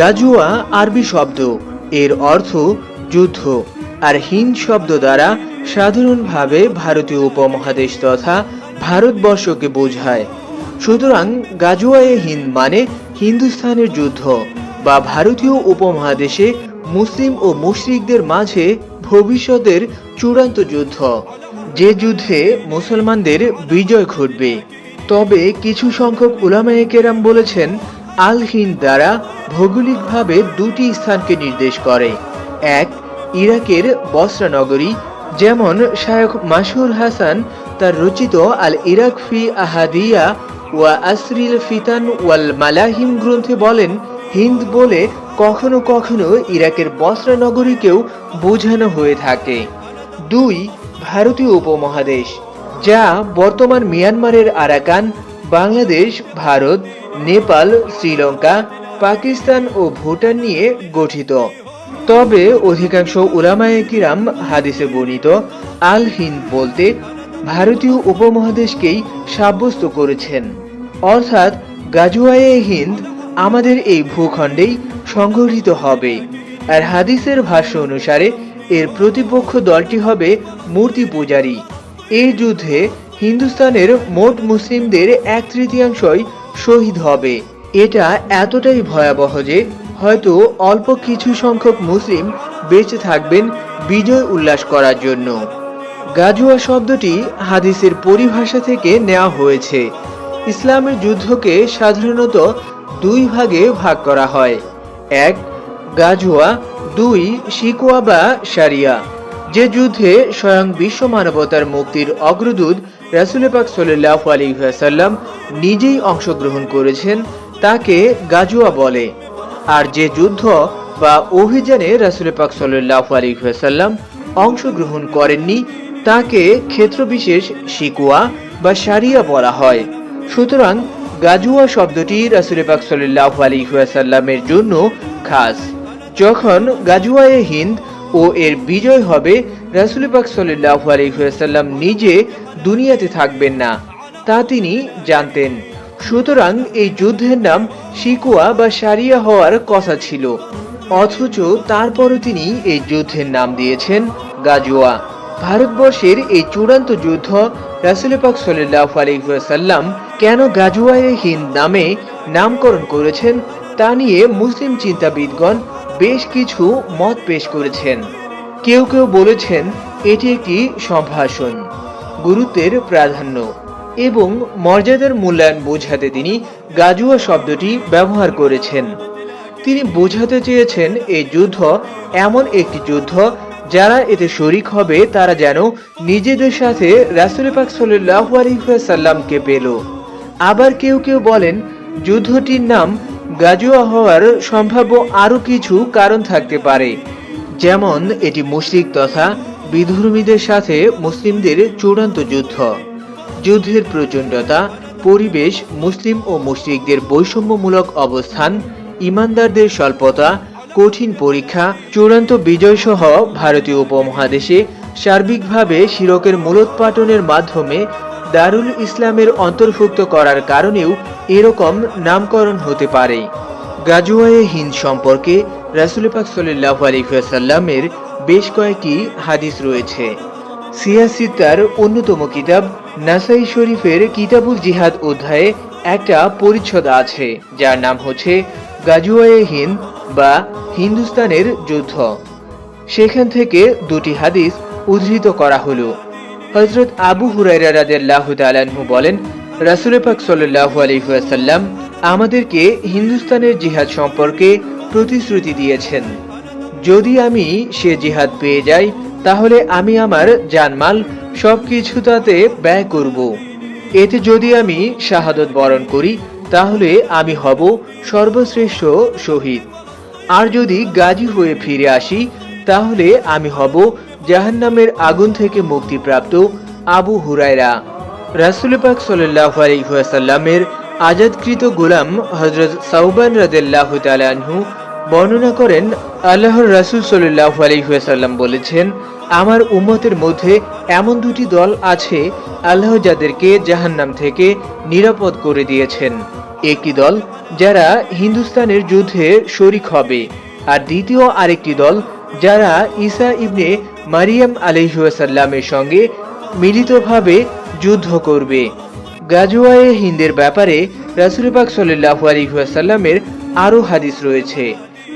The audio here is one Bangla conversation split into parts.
গাজুয়া আরবি শব্দ। এর অর্থ যুদ্ধ। আর হিন্দ শব্দ দ্বারা সাধারণভাবে ভারতীয় উপমহাদেশ তথা ভারতবর্ষকে বোঝায়। সুতরাং গাজুয়ায়ে হিন্দ মানে হিন্দুস্তানের যুদ্ধ বা ভারতীয় উপমহাদেশে মুসলিম ও মুশরিকদের মাঝে ভবিষ্যতের চূড়ান্ত যুদ্ধ। যে যুদ্ধে মুসলমানদের বিজয় ঘটবে। তবে কিছু সংখ্যক উলামায়ে কেরাম বলেছেন আল হিন্দ দ্বারা ভৌগোলিকভাবে দুটি স্থানকে নির্দেশ করে। এক, ইরাকের বসরা নগরী, যেমন শায়খ মাসুর হাসান তার রচিত আল ইরাক ফি আহাদিয়া ওয়া আসরিল ফিতান ওয়াল মালাহিম গ্রন্থে বলেন, হিন্দ বলে কখনো কখনো ইরাকের বসরা নগরীকেও বোঝানো হয়ে থাকে। দুই, ভারতীয় উপমহাদেশ, যা বর্তমান মিয়ানমারের আরাকান, বাংলাদেশ, ভারত নেপাল, শ্রীলঙ্কা, পাকিস্তান ও ভুটান নিয়ে গঠিত। তবে অধিকাংশ উলামায়ে কিরাম হাদিসে বর্ণিত, আল হিন্দ বলতে ভারতীয় উপমহাদেশকেই সাব্যস্ত করেছেন। অর্থাৎ গাজুয়ায়ে হিন্দ আমাদের এই ভূখণ্ডেই সংগঠিত হবে। আর হাদিসের ভাষ্য অনুসারে এর প্রতিপক্ষ দলটি হবে মূর্তি পূজারী। এই যুদ্ধে হিন্দুস্তানের মোট মুসলিমদের এক তৃতীয়াংশই শহীদ হবে। এটা এতটাই ভয়াবহ যে হয়তো অল্প কিছু সংখ্যক মুসলিম বেঁচে থাকবেন বিজয় উল্লাস করার জন্য। গাজুয়া শব্দটি হাদিসের পরিভাষা থেকে নেওয়া হয়েছে। ইসলামের যুদ্ধকে সাধারণত দুই ভাগে ভাগ করা হয়। এক, গাজুয়া, দুই শিকোয়া বা সারিয়া যে যুদ্ধে স্বয়ং বিশ্ব মানবতার মুক্তির অগ্রদূত রাসুল পাক সাল্লাহ আলিহাসাল্লাম নিজেই অংশগ্রহণ করেছেন, তাকে গাজুয়া বলে। আর যে যুদ্ধ বা অভিযানে রাসুল পাক সাল্লাহ আলিহাসাল্লাম অংশগ্রহণ করেননি, তাকে ক্ষেত্রবিশেষ শিকুয়া বা সারিয়া বলা হয়। সুতরাং গাজুয়া শব্দটি রাসুল পাক সাল্লাহ আলিহাসাল্লামের জন্য খাস। যখন গাজুয়ায়ে হিন্দ ও এর বিজয় হবে, রাসুল পাক সাল্লাহ আলিহাসাল্লাম নিজে দুনিয়াতে থাকবেন না, তা তিনি জানতেন। সুতরাং এই যুদ্ধের নাম শিকুয়া বা সারিয়া হওয়ার কথা ছিল। অথচ তারপরও তিনি এই যুদ্ধের নাম দিয়েছেন গাজুয়া ভারতবর্ষের এই চূড়ান্ত যুদ্ধ রাসুল পাক সাল্লাহ আলিহাসাল্লাম কেন গাজুয়ায়ে হিন্দ নামে নামকরণ করেছেন তা নিয়ে মুসলিম চিন্তাবিদগণ বেশ কিছু মত পেশ করেছেন। কেউ কেউ বলেছেন এটি একটি সম্ভাষণ। গুরুত্বের প্রাধান্য এবং মর্যাদার মূল্যায়ন বোঝাতে তিনি গাজুয়া শব্দটি ব্যবহার করেছেন। তিনি বোঝাতে চেয়েছেন এই যুদ্ধ এমন একটি যুদ্ধ যারা এতে শরিক হবে, তারা যেন নিজেদের সাথে রাসুল পাক সাল্লাহ পেল। আবার কেউ কেউ বলেন, যুদ্ধটির নাম গাজুয়া হওয়ার সম্ভাব্য আরও কিছু কারণ থাকতে পারে, যেমন এটি মুশরিক তথা বিধর্মীদের সাথে মুসলিমদের চূড়ান্ত যুদ্ধ। যুদ্ধের প্রচণ্ডতা, পরিবেশ, মুসলিম ও মুশরিকদের বৈষম্যমূলক অবস্থান, ইমানদারদের স্বল্পতা, কঠিন পরীক্ষা, চূড়ান্ত বিজয়সহ ভারতীয় উপমহাদেশে সার্বিকভাবে শিরকের মূলোৎপাটনের মাধ্যমে দারুল ইসলামের অন্তর্ভুক্ত করার কারণেও এরকম নামকরণ হতে পারে। গাজুয়ায়ে হিন্দ সম্পর্কে রাসুল পাক সাল্লাহ আলিহাসাল্লামের বেশ কয়েকটি হাদিস রয়েছে। সিয়াসিতার অন্যতম কিতাব, নাসাই শরীফের কিতাবুল জিহাদ অধ্যায়ে একটা পরিচ্ছদ আছে, যার নাম হচ্ছে গাজুয়ায়ে হিন্দ বা হিন্দুস্তানের যুদ্ধ। সেখান থেকে দুটি হাদিস উদ্ধৃত করা হলো। হজরত আবু হুরাইরা রাদিয়াল্লাহ তাআলাহু বলেন, রাসূল পাক সাল্লাল্লাহু আলাইহি আমাদেরকে হিন্দুস্তানের জিহাদ সম্পর্কে প্রতিশ্রুতি দিয়েছেন। যদি আমি সে জিহাদ পেয়ে যাই, তাহলে আমি আমার জানমাল সবকিছু তাতে ব্যয় করব। এতে যদি আমি শাহাদত বরণ করি, তাহলে আমি হব সর্বশ্রেষ্ঠ শহীদ। আর যদি গাজী হয়ে ফিরে আসি, তাহলে আমি হব জাহান্নামের আগুন থেকে মুক্তিপ্রাপ্ত আবু হুরায়রা। রাসুল পাক সাল্লাহ আলহিহাসাল্লামের আজাদকৃত গোলাম হজরত সাউবান তালাহু বর্ণনা করেন আল্লাহর রাসুল সাল্লাহ আলহিহাসাল্লাম বলেছেন, আমার উম্মতের মধ্যে এমন দুটি দল আছে আল্লাহ যাদেরকে জাহান্নাম থেকে নিরাপদ করে দিয়েছেন। একটি দল যারা হিন্দুস্তানের যুদ্ধে শরিক হবে আর দ্বিতীয় আরেকটি দল যারা ঈসা ইবনে মারিয়াম আলহিহাসাল্লামের সঙ্গে মিলিতভাবে যুদ্ধ করবে। গাজওয়ায়ে হিন্দের ব্যাপারে রাসুল পাক সাল্লাহু আলহিহাসাল্লামের আরও হাদিস রয়েছে।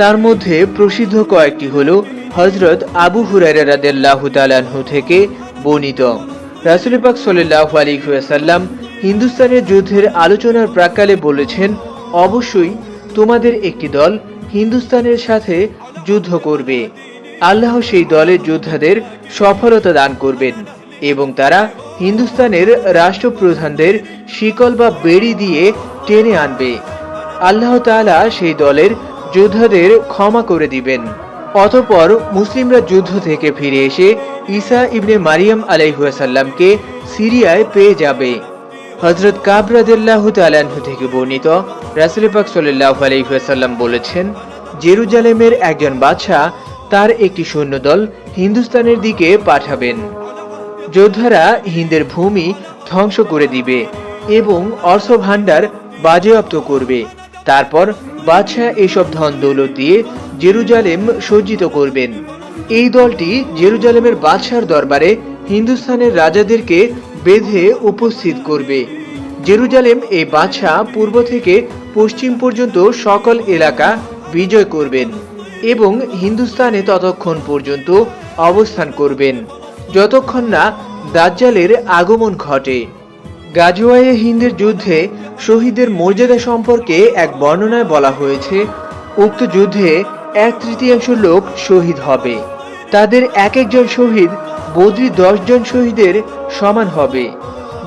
তার মধ্যে প্রসিদ্ধ কয়েকটি হল হজরত আবু হুরাইরা রাদিয়াল্লাহু তাআলাহু থেকে বর্ণিত। রাসুল পাক সাল্লাহু আলহিহাসাল্লাম হিন্দুস্তানের যুদ্ধের আলোচনার প্রাকালে বলেছেন, অবশ্যই তোমাদের একটি দল হিন্দুস্তানের সাথে যুদ্ধ করবে। আল্লাহ সেই দলের যোদ্ধাদের সফলতা দান করবেন এবং তারা হিন্দুস্তানের রাষ্ট্রপ্রধানদের শিকল বা বেড়ি দিয়ে টেনে আনবে। আল্লাহ তাআলা সেই দলের যোদ্ধাদের ক্ষমা করে দিবেন। অতঃপর মুসলিমরা যুদ্ধ থেকে ফিরে এসে ঈসা ইবনে মারিয়াম আলাইহাসাল্লামকে সিরিয়ায় পেয়ে যাবে। হজরত কাবরাদিল্লাহ তালাহু থেকে বর্ণিত রাসুল পাক সাল্লাহ আলাইহাসাল্লাম বলেছেন, জেরুজালেমের একজন বাদশাহ তার একটি সৈন্যদল হিন্দুস্তানের দিকে পাঠাবেন। যোদ্ধারা হিন্দের ভূমি ধ্বংস করে দিবে এবং অর্থ ভাণ্ডার বাজেয়াপ্ত করবে। তারপর বাদশাহ এসব ধন দৌলত দিয়ে জেরুজালেম সজ্জিত করবেন। এই দলটি জেরুজালেমের বাদশার দরবারে হিন্দুস্তানের রাজাদেরকে বেঁধে উপস্থিত করবে। জেরুজালেম এই বাদশাহ পূর্ব থেকে পশ্চিম পর্যন্ত সকল এলাকা বিজয় করবেন এবং হিন্দুস্তানে ততক্ষণ পর্যন্ত অবস্থান করবেন। যতক্ষণ না দাজ্জালের আগমন ঘটে। গাজওয়ায়ে হিন্দের যুদ্ধে শহীদের মর্যাদা সম্পর্কে এক বর্ণনায় বলা হয়েছে, উক্ত যুদ্ধে এক তৃতীয়াংশ লোক শহীদ হবে। তাদের এক একজন শহীদ, বদ্রি জন শহীদের সমান হবে।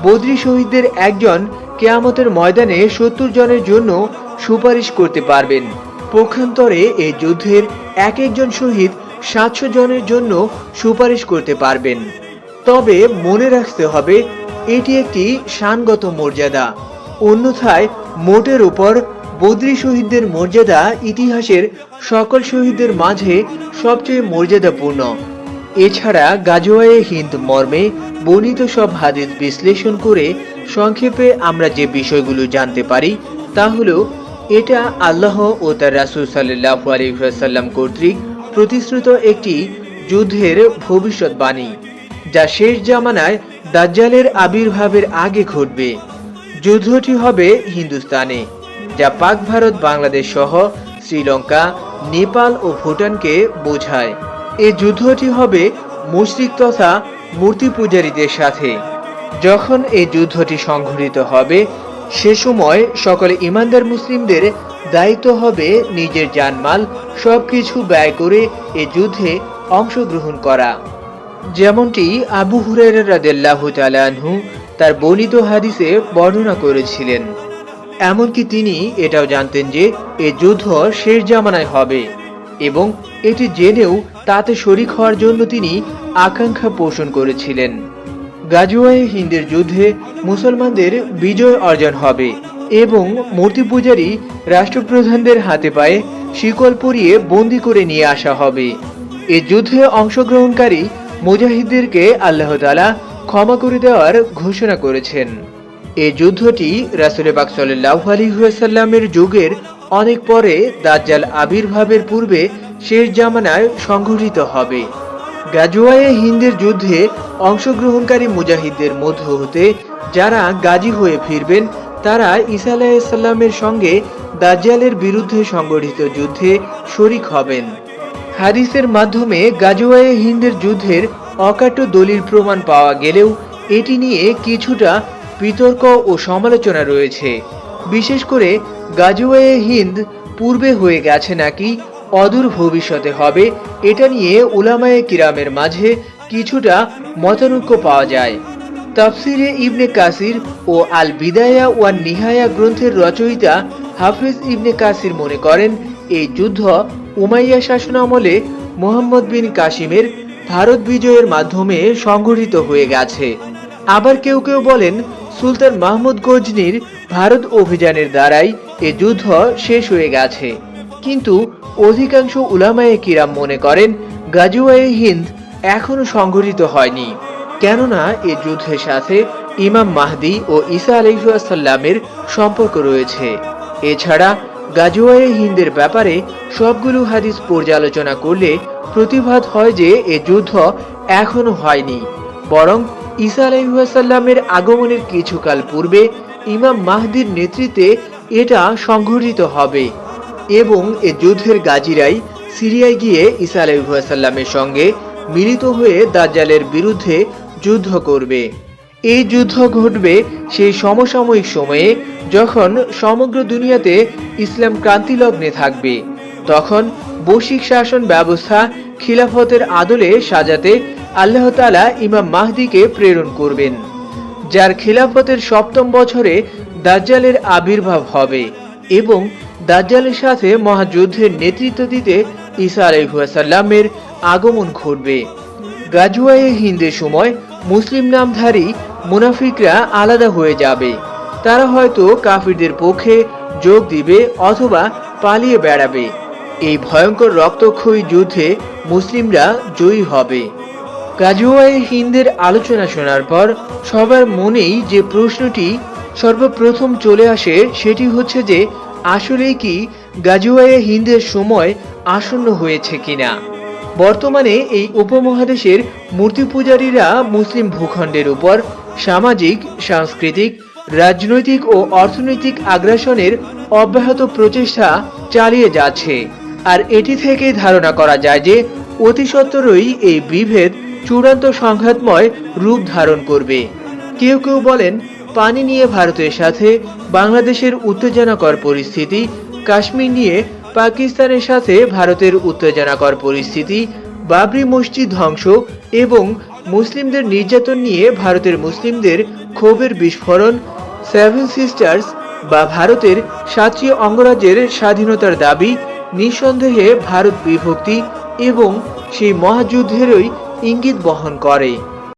বদ্রি শহীদদের একজন কেয়ামতের ময়দানে সত্তর জনের জন্য সুপারিশ করতে পারবেন। পক্ষান্তরে এই যুদ্ধের এক একজন শহীদ সাতশো জনের জন্য সুপারিশ করতে পারবেন। তবে মনে রাখতে হবে এটি একটি শানগত মর্যাদা। অন্যথায়, মোটের উপর বদ্রী শহীদদের মর্যাদা ইতিহাসের সকল শহীদদের মাঝে সবচেয়ে মর্যাদাপূর্ণ। এছাড়া গাজোয়ায়ে হিন্দ মর্মে বর্ণিত সব হাদিস বিশ্লেষণ করে সংক্ষেপে আমরা যে বিষয়গুলো জানতে পারি, তা হলো, এটা আল্লাহ ও তার রাসুল সাল্লাহ আলিহাসাল্লাম কর্তৃক প্রতিশ্রুত একটি যুদ্ধের ভবিষ্যৎবাণী। যা শেষ জামানায় দাজ্জালের আবির্ভাবের আগে ঘটবে। যুদ্ধটি হবে হিন্দুস্তানে, যা পাক ভারত, বাংলাদেশ সহ শ্রীলঙ্কা, নেপাল ও ভুটানকে বোঝায়। এই যুদ্ধটি হবে মুশরিক তথা মূর্তি পূজারীদের সাথে। যখন এই যুদ্ধটি সংঘটিত হবে, সে সময় সকলে ইমানদার মুসলিমদের দায়িত্ব হবে নিজের জানমাল সবকিছু ব্যয় করে এ যুদ্ধে অংশগ্রহণ করা। যেমনটি আবু হুরাইরা রাদিয়াল্লাহু তাআলা আনহু তার বর্ণিত হাদিসে বর্ণনা করেছিলেন। এমনকি তিনি এটাও জানতেন যে এ যুদ্ধ শেষ জামানায় হবে এবং এটি জেনেও তাতে শরিক হওয়ার জন্য তিনি আকাঙ্ক্ষা পোষণ করেছিলেন। গাজুয়ায়ে হিন্দের যুদ্ধে মুসলমানদের বিজয় অর্জন হবে এবং মূর্তি পূজারী রাষ্ট্রপ্রধানদের হাতে পায়ে শিকল পরিয়ে বন্দি করে নিয়ে আসা হবে। এ যুদ্ধে অংশগ্রহণকারী মুজাহিদদেরকে আল্লাহ তাআলা ক্ষমা করে দেওয়ার ঘোষণা করেছেন। এই যুদ্ধটি রাসুল পাক সাল্লাহ আলহিহাসাল্লামের যুগের অনেক পরে দাজ্জাল আবির্ভাবের পূর্বে শেষ জামানায় সংঘটিত হবে। গাজুয়ায়ে হিন্দের যুদ্ধে অংশগ্রহণকারী মুজাহিদদের মধ্য হতে যারা গাজী হয়ে ফিরবেন, তারা ঈসা আলাইসাল্লামের সঙ্গে দাজ্জালের বিরুদ্ধে সংগঠিত যুদ্ধে শরিক হবেন। হাদিসের মাধ্যমে গাজুয়ায়ে হিন্দের যুদ্ধের অকাট্য দলিল প্রমাণ পাওয়া গেলেও এটি নিয়ে কিছুটা বিতর্ক ও সমালোচনা রয়েছে। বিশেষ করে গাজুয়ায়ে হিন্দ পূর্বে হয়ে গেছে নাকি অদূর ভবিষ্যতে হবে, এটা নিয়ে উলামায়ে কিরামের মাঝে কিছুটা মতানৈক্য পাওয়া যায়। তাফসিরে ইবনে কাসির ও আল বিদায়া ওয়ান নিহায়া গ্রন্থের রচয়িতা হাফিজ ইবনে কাসির মনে করেন এই যুদ্ধ উমাইয়া শাসনামলে মোহাম্মদ বিন কাসিমের ভারত বিজয়ের মাধ্যমে সংঘটিত হয়ে গেছে। আবার কেউ কেউ বলেন, সুলতান মাহমুদ গজনির ভারত অভিযানের দ্বারাই এ যুদ্ধ শেষ হয়ে গেছে। কিন্তু অধিকাংশ উলামায়ে কিরাম মনে করেন, গাজুয়ায়ে হিন্দ এখনও সংঘটিত হয়নি। কেননা এ যুদ্ধের সাথে ইমাম মাহদি ও ঈসা আলহিসাল্লামের সম্পর্ক রয়েছে। এছাড়া গাজুয়ায়ে হিন্দের ব্যাপারে সবগুলো হাদিস পর্যালোচনা করলে প্রতিভাত হয় যে এ যুদ্ধ এখনও হয়নি। বরং ঈসা আলহিসাল্লামের আগমনের কিছুকাল পূর্বে ইমাম মাহদির নেতৃত্বে এটা সংঘটিত হবে এবং এ যুদ্ধের গাজীরাই সিরিয়ায় গিয়ে ঈসা আলাইসাল্লামের সঙ্গে মিলিত হয়ে দাজ্জালের বিরুদ্ধে যুদ্ধ করবে। এই যুদ্ধ ঘটবে সেই সমসাময়িক সময়ে যখন সমগ্র দুনিয়াতে ইসলাম ক্রান্তিলগ্নে থাকবে। তখন বৈশ্বিক শাসন ব্যবস্থা খিলাফতের আদলে সাজাতে আল্লাহ তাআলা ইমাম মাহদিকে প্রেরণ করবেন, যার খিলাফতের সপ্তম বছরে দাজ্জালের আবির্ভাব হবে এবং দাজ্জালের সাথে মহাযুদ্ধের নেতৃত্ব দিতে ঈসা আলাইসাল্লামের আগমন ঘটবে। গাজুয়ায়ে হিন্দের সময় মুসলিম নামধারী মুনাফিকরা আলাদা হয়ে যাবে। তারা হয়তো কাফিরদের পক্ষে যোগ দিবে অথবা পালিয়ে বেড়াবে। এই ভয়ঙ্কর রক্তক্ষয়ী যুদ্ধে মুসলিমরা জয়ী হবে। গাজুয়ায়ে হিন্দের আলোচনা শোনার পর সবার মনেই যে প্রশ্নটি সর্বপ্রথম চলে আসে সেটি হচ্ছে যে, আসলেই কি গাজুয়ায়ে হিন্দের সময় আসন্ন হয়েছে কিনা? বর্তমানে এই উপমহাদেশের মূর্তি পূজারীরা মুসলিম ভূখণ্ডের উপর সামাজিক, সাংস্কৃতিক, রাজনৈতিক ও অর্থনৈতিক আগ্রাসনের অব্যাহত প্রচেষ্টা চালিয়ে যাচ্ছে। আর এটি থেকে ধারণা করা যায় যে অতি সত্বরই এই বিভেদ চূড়ান্ত সংঘাতময় রূপ ধারণ করবে। কেউ কেউ বলেন, পানি নিয়ে ভারতের সাথে বাংলাদেশের উত্তেজনাকর পরিস্থিতি, কাশ্মীর নিয়ে পাকিস্তানের সাথে ভারতের উত্তেজনাকর পরিস্থিতি, বাবরি মসজিদ ধ্বংস এবং মুসলিমদের নির্যাতন নিয়ে ভারতের মুসলিমদের ক্ষোভের বিস্ফোরণ সেভেন সিস্টার্স বা ভারতের সাতটি অঙ্গরাজ্যের স্বাধীনতার দাবি, নিঃসন্দেহে ভারত বিভক্তি এবং সেই মহাযুদ্ধেরই ইঙ্গিত বহন করে।